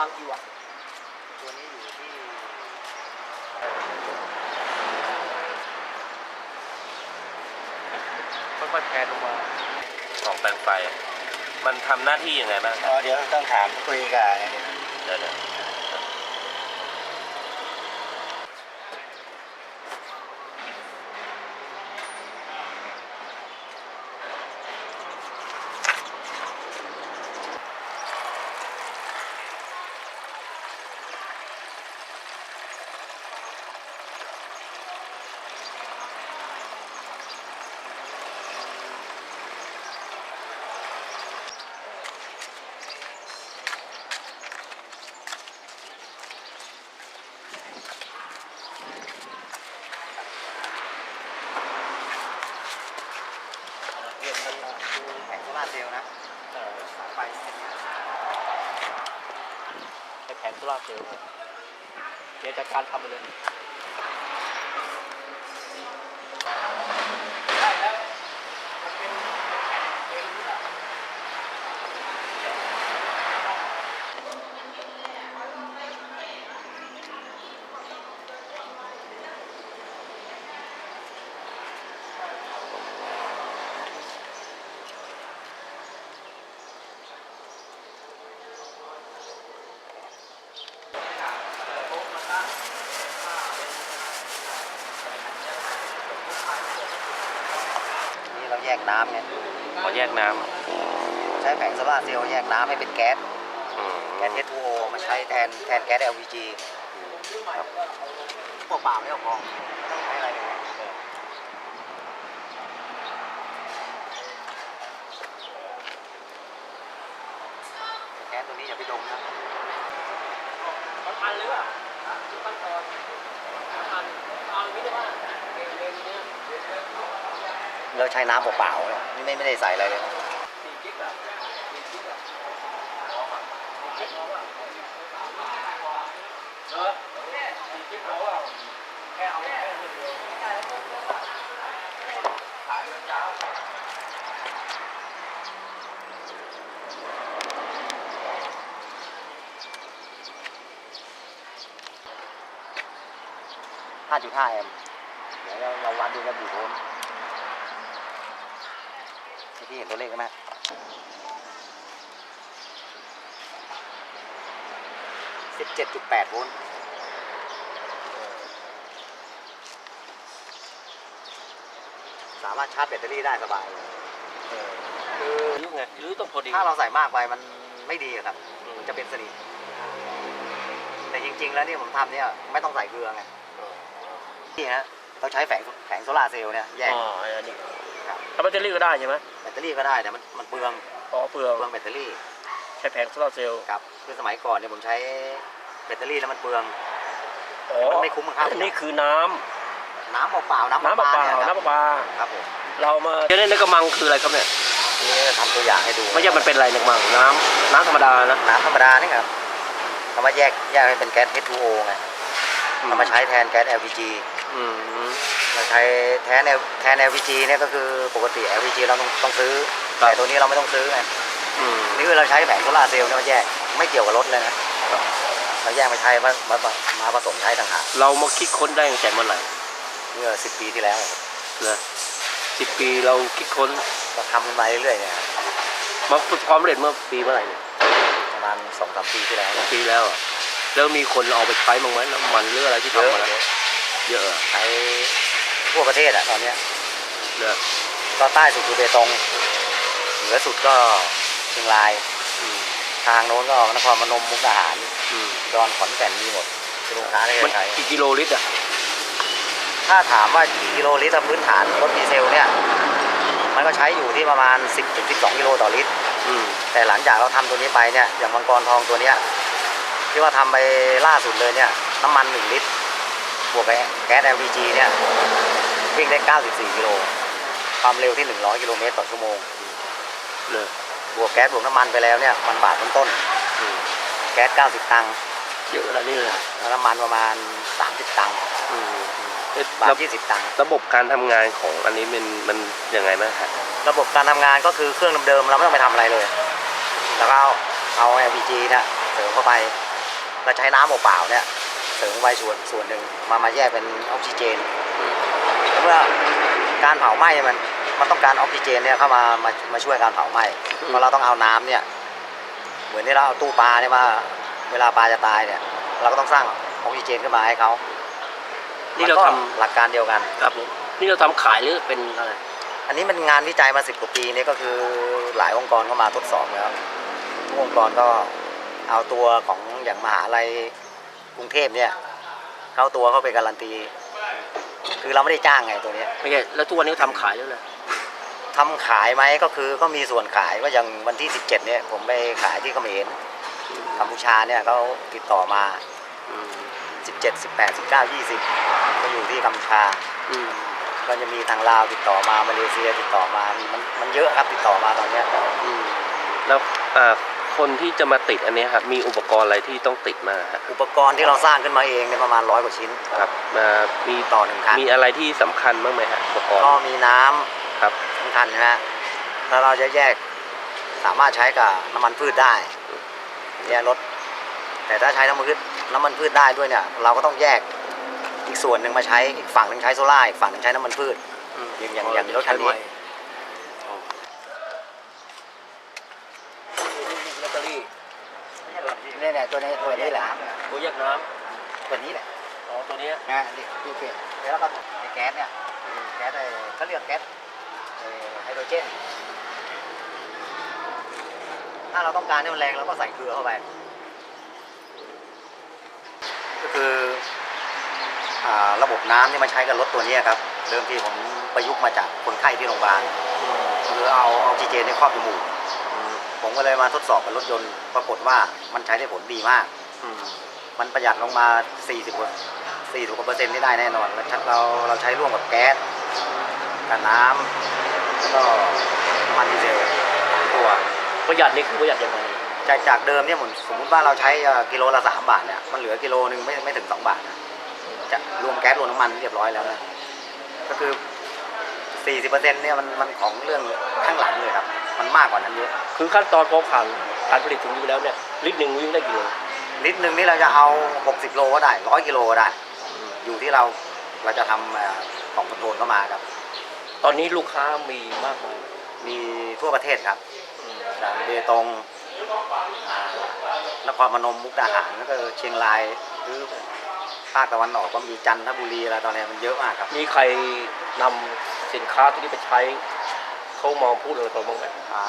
ลังกี่วัตต์ตัวนี้อยู่ที่ค่อยๆแพนลงมาของแปลงไฟอะมันทำหน้าที่ยังไงบ้างอ๋อเดี๋ยวต้องถามคุยกับ เดี๋ยวเดี๋ยว เรียนมันดูแผงโซล่าร์เซลล์นะสาย ไฟเส้นไอแผงโซลาร์เซลล์เนี่ยเดี๋ยวจัดการทำไปเลยได้แล้วมันเป็นแผ่นเอง นี่เรา แยกน้ำไงขอแยกน้ใช้แผงโซล่าร์เซลล์แยกน้ำให้เป็นแก๊สำอืมแก๊ส H2O มาใช้แทนแทนแก๊ส LPG ครับพวกเปล่าไม่ต้องพอไม่ต้องใช้อะไรเลยแก๊สตัวนี้อย่าไปดมนะมันพันหรือเปล่าจุดตั้งตอนมันพันเอาอย่างนี้ได้ป่ะเองเองเนี่ย เราใช้น้ำเปล่าๆนี่ไม่ไม่ได้ใส่อะไรเลยนะสี่กิกอะสี่กิกอะสี่กิกเอาอะเออสี่กิกเอาแค่เอาแค่คนเดียว5.5แอมป์เดี๋ยวเราวัดดูกันกี่โวล ต์ที่เห็นตัวเลขไหม17.8โวลต์สามารถชาร์จแบตเตอรี่ได้สบาย คือยุไงหรือต้องพอดี ถ้าเราใส่มากไปมันไม่ดีอะครับ มันจะเป็นสนิมแต่จริง ๆ แล้วนี่ผมทำเนี่ยไม่ต้องใส่เกลือไงนี่ฮะเราใช้แผงแผงโซลาร์เซลล์เนี่ยแยกอ๋ออันนี้ ครับถ้าแบตเตอรี่ก็ได้ใช่ไหมแบตเตอรี่ก็ได้แต่มันมันเปลืองอ๋อเปลืองเปลืองแบตเตอรี่ใช้แผงโซลาร์เซลล์ครับคือสมัยก่อนเนี่ยผมใช้แบตเตอรี่แล้วมันเปลืองอ๋อมันไม่คุ้มครับอันนี่คือน้ำน้ำเปล่าๆน้ำน้ำเปล่าเนี่ยๆครับน้ำประปาครับผมเรามาเดี๋ยวนี้ในกระมังคืออะไรครับเนี่ยนี่ทำตัวอย่างให้ดู ไม่ใช่มันเป็นอะไรในกระมังน้ำน้ำธรรมดานะน้ำธรรมดานี่ครับเอามาแยกแยกให้เป็นแก๊ส H2O ไงเอามาใช้แทนแก๊ส LPG อืม เราใช้แทน L แทน LPG เนี่ยก็คือปกติ LPG เราต้องต้องซื้อ ครับ แต่ตัวนี้เราไม่ต้องซื้อไงอืม นี่คือเราใช้แผงโซลาร์เซลล์เนี่ยมาแยกไม่เกี่ยวกับรถเลยนะเราแยกมาใช้มามามามาผสมใช้ต่างหากเรามาคิดค้นได้ตั้งแต่เมื่อไหร่เมื่อสิบปีที่แล้วครับเลยสิบปีเราคิดค้นก็ทำกันมาเรื่อยๆเนี่ยครับมาประสบความสำเร็จเมื่อปีเมื่อไหร่เนี่ยประมาณสองสามปีที่แล้วปีแล้วอะแล้วมีคนเอาไปใช้บ้างไหมน้ำมันหรืออะไรที่เยอะทำมาแล้วเยอะอะใช้ ทั่วประเทศอะตอนเนี้ยเยอะก็ใต้สุดคือเบตงเหนือสุดก็เชียงราย อืมทางโน้นก็นครพนมมุกดาหารอืมดอนขอนแก่นมีหมดคือลูกค้าได้มันใช้กี่กิโลลิตรอะถ้าถามว่ากี่กิโลลิตรพื้นฐานรถดีเซลเนี่ย มันก็ใช้อยู่ที่ประมาณ 10ถึง12 กิโลต่อลิตร อืมแต่หลังจากเราทำตัวนี้ไปเนี่ยอย่างมังกรทองตัวเนี้ยที่ว่าทำไปล่าสุดเลยเนี่ยน้ำมัน1ลิตร บวกกับแก๊ส LPG เนี่ยวิ่งได้ 94 กิโล ความเร็วที่ 100 กิโลเมตรต่อชั่วโมง เลยบวกแก๊สบวกน้ำมันไปแล้วเนี่ยมันบาทต้นอืมๆแก๊ส 90 ตังค์เยอะแล้วนี่เลยแล้วน้ำมันประมาณ 30 ตังค์อืมเอ๊ะบาท ระ20 ตังค์ ระบบการทำงานของอันนี้มันมันยังไงบ้างครับระบบการทำงานก็คือเครื่องเดิมๆเราไม่ต้องไปทำอะไรเลย แล้วก็เอาเอา LPG เนี่ยเสริมเข้าไปเราใช้น้ำเปล่าๆเนี่ยเส ริมไว้ส่วนส่วนหนึ่งมามาแยกเป็นออกซิเจนแล้วเมื่อการเผาไหม้มันมันต้องการออกซิเจนเนี่ยเข้ามามามาช่วยการเผาไหม้เพราะเราต้องเอาน้ำเนี่ย เหมือนที่เราเอาตู้ปลาเนี่ยมาเวลาปลาจะตายเนี่ย เราก็ต้องสร้างออกซิเจนขึ้นมาให้เขานี่เรามัก็ทำหลักการเดียวกันครับผมนี่เราทำขายหรือเป็นอะไรอันนี้มันงานวิจัยมาสิบกว่าปีนี่ก็คือหลายองค์กรเข้ามาทดสอบแล้วทุกองค์กรก็เอาตัวของอย่างมหาลัย กรุงเทพเนี่ยเข้าตัวเข้าไปการันตี คือเราไม่ได้จ้างไงตัวเนี้ยไม่ใช่แล้วทุกวันนี้ทำขายแล้วนะทำขายไหมก็คือก็มีส่วนขายก็อย่างวันที่ 17 เนี่ย ผมไปขายที่เขมรกัมพูชาเนี่ยเขาติดต่อมาอืม17 18 19 20 ก็อยู่ที่กัมพูชาอืมก็จะมีทางลาวติดต่อมามาเลเซียติดต่อมา มันมันเยอะครับติดต่อมาตอนเนี้ยอืมแล้วเอ่อ คนที่จะมาติดอันเนี้ยครับมีอุปกรณ์อะไรที่ต้องติดมาฮะอุปกรณ์ที่เราสร้างขึ้นมาเองเนี่ยประมาณร้อยกว่าชิ้น ครับมามีต่อหนึ่งคัน มีอะไรที่สำคัญบ้างไหมฮะอุปกรณ์ก็มีน้ำครับสำคัญนะฮะถ้าเราจะแยกสามารถใช้กับน้ำมันพืชได้เนี่ยรถ แต่ถ้าใช้น้ำมันพืชน้ำมันพืชได้ด้วยเนี่ย เราก็ต้องแยกอีกส่วนหนึ่งมาใช้อีกฝั่งหนึ่งใช้โซล่าร์อีกฝั่งหนึ่งใช้น้ำมันพืช อย่างอย่างอย่างรถคันนี้ ลอตเตอรี่ เนี่ยเนี่ยตัวนี้ตัวนี้แหละตัวแยกน้ตัวนี้แหละำอ๋อตัวเนี้ยนะนี่ที่เปลี่ยนแล้วก็ไอ้แก๊สเนี่ยแก๊สไอ้เขาเรียกแก๊สไอ้ไฮโดรเจน ถ้าเราต้องการให้มันแรงเราก็ใส่เกลือเข้าไป ก็คืออ่าระบบน้ำที่มาใช้กับรถตัวเนี้ยครับเดิมทีผมประยุกต์มาจากคนไข้ที่โรงพยาบาลคือเอาออกซิเจนในครอบจมูก ผมก็เลยมาทดสอบกับรถยนต์ปรากฏว่ามันใช้ได้ผลดีมาก อืมมันประหยัดลงมา 40กว่า40กว่าเปอร์เซ็นต์นี่ได้แน่นอนแล้วเราเราใช้ร่วมกับแก๊สกับน้ำแล้วก็น้ำมันดีเซลสองตัว ประหยัดนี่คือประหยัดยังไงจากจากเดิมเนี่ยผมสมมติว่าเราใช้เอ่อกิโลละสามบาทเนี่ยมันเหลือกิโลหนึ่งไม่ไม่ถึงสองบาทนะจะรวมแก๊สรวมน้ำมันเรียบร้อยแล้วนะก็คือ40เปอร์เซ็นต์เนี่ยมันมันของเรื่องข้างหลังเลยครับ มันมากกว่านั้นเยอะคือขั้นตอนพอผ่านการผลิตถึงนี้แล้วเนี่ยลิตรหนึ่งวิ่งได้กี่โลลิตรหนึ่งนี่เราจะเอา 60 โลก็ได้100กิโลก็ได้ อยู่ที่เราเราจะทำเอ่อของคอนโทรลเข้ามาครับ ตอนนี้ลูกค้ามีมากไหมมีทั่วประเทศครับอืมจากเบตงอ่านครพนมมุกดาหารแล้วก็เชียงรายหรือภาคตะวันออกก็มีจันทบุรีอะไรตอนนี้มันเยอะมากครับ มีใครนำสินค้าตัวนี้ไปใช้ เขามองพูดอะไรเราบ้างไหมอ่า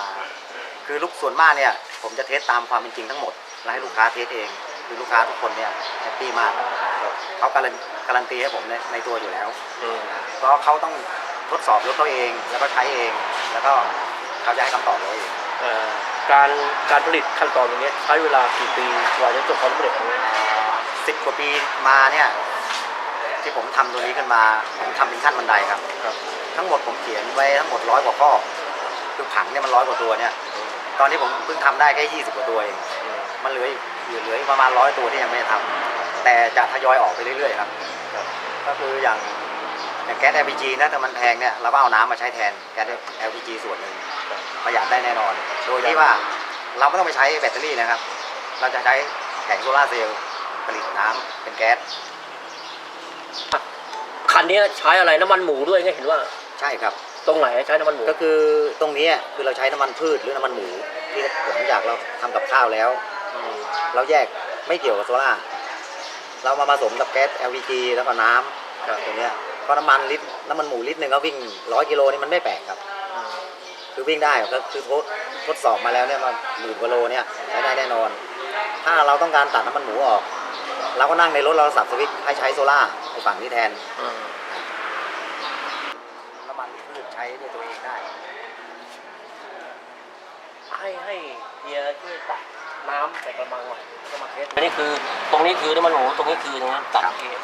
คือลูกส่วนมากเนี่ย ผมจะเทสตามความเป็นจริงทั้งหมด แล้วให้ลูกค้าเทสเอง คือลูกค้าทุกคนเนี่ยแฮปปี้มากเขาการันการันตีให้ผมในในตัวอยู่แล้วอืมเพราะเขาต้องทดสอบรถเขาเอง แล้วก็ใช้เอง แล้วก็เขาจะให้คำตอบเราเองเอ่อการการผลิตขั้นตอนตรงนี้ใช้เวลากี่ปีกว่าจะจบความสำเร็จตรงนี้ สิบกว่าปีมาเนี่ย ที่ผมทำตัวนี้ขึ้นมาผมทำเป็นขั้นบันไดครับครับ ทั้งหมดผมเขียนไว้ทั้งหมดร้อยกว่าข้อคือผังเนี่ยมันร้อยกว่าตัวเนี่ย ตอนนี้ผมเพิ่งทำได้แค่ยี่สิบกว่าตัวเองมันเหลืออีกเหลืออีกประมาณร้อยตัวที่ยังไม่ได้ทำแต่จะทยอยออกไปเรื่อยๆครับ ก็คืออย่างอย่างแก๊ส LPG นะแต่มันแพงเนี่ยเราก็เอาน้ำมาใช้แทนแก๊ส LPG ส่วนหนึ่งประหยัดได้แน่นอน โดยที่ว่าเราไม่ต้องไปใช้แบตเตอรี่นะครับ เราจะใช้แผงโซลาร์เซลล์ผลิตน้ำเป็นแก๊ส คันนี้ใช้อะไรน้ำมันหมูด้วยไงเห็นว่า ใช่ครับ ตรงไหนใช้น้ำมันหมูก็คือตรงนี้คือเราใช้น้ำมันพืชหรือน้ำมันหมูที่หลังจากเราทำกับข้าวแล้วมเราแยกไม่เกี่ยวกับโซล่าร์เรามาผสมกับแก๊ส LPG แล้วก็น้ำครับตัวเนี้ยก็น้ำมันลิตรน้ำมันหมูลิตรหนึ่งก็วิ่งร้อยกิโลนี่มันไม่แปลกครับคือวิ่งได้ก็คือทดทดสอบมาแล้วเนี่ยมาหมื่นกิโลเนี่ยใช้ได้แน่นอน ถ้าเราต้องการตัดน้ำมันหมูออก เราก็นั่งในรถเราสับสวิตช์ให้ใช้โซล่าร์ในฝั่งนี้แทนอืมน้ำมันพืชใช้ด้วยตัวเองได้ ให้ให้เฮียช่วยตักน้ำใส่กระมังหน่อยแล้วก็มาเทสอันนี้คือตรงนี้คือน้ำมันหมูตรงนี้คือตรงนั้นตักเอง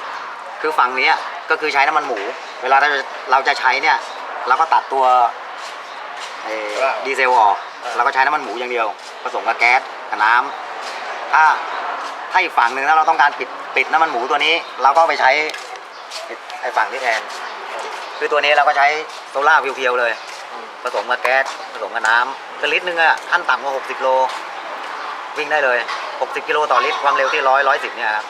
คือฝั่งนี้ก็คือใช้น้ำมันหมู เวลาเราจะเราจะใช้เนี่ย เราก็ตัดตัวเอ่อดีเซลออกเราก็ใช้น้ำมันหมูอย่างเดียว ผสมกับแก๊สกับน้ำถ้า ถ้าอีกฝั่งหนึ่งถ้าเราต้องการปิดปิดน้ำมันหมูตัวนี้ เราก็ไปใช้ไอ้ฝั่งที่แทน คือตัวนี้เราก็ใช้โซล่าเพียวๆเลย ผสมกับแก๊สผสมกับน้ำคือลิตรนึงอะขั้นต่ำกว่า60 โล วิ่งได้เลย 60 กิโลต่อลิตรความเร็วที่ 100 110 เนี่ยครับ